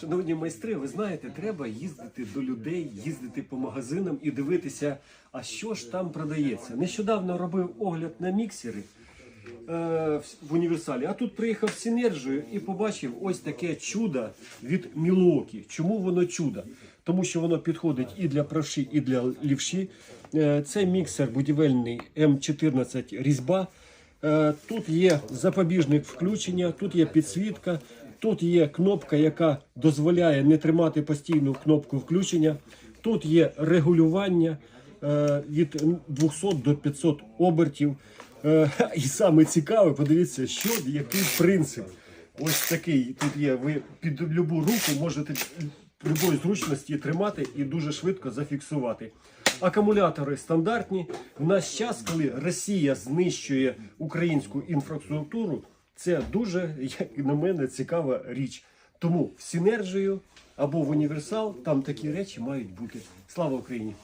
Шановні майстри, ви знаєте, треба їздити до людей, їздити по магазинам і дивитися, а що ж там продається. Нещодавно робив огляд на міксери е, в універсалі, а тут приїхав в і побачив ось таке чудо від Мілуокі. Чому воно чудо? Тому що воно підходить і для правші, і для лівші. Е, Це міксер будівельний М14 різьба. Е, Тут є запобіжник включення, тут є підсвітка, тут є кнопка, яка дозволяє не тримати постійну кнопку включення. Тут є регулювання е, від 200 до 500 обертів. Е, І саме цікаве, подивіться, що який принцип. Ось такий тут є. Ви під любу руку можете любої зручності тримати і дуже швидко зафіксувати. Акумулятори стандартні. В наш час, коли Росія знищує українську інфраструктуру, це дуже, як на мене, цікава річ. Тому в синергію або в універсал там такі речі мають бути. Слава Україні!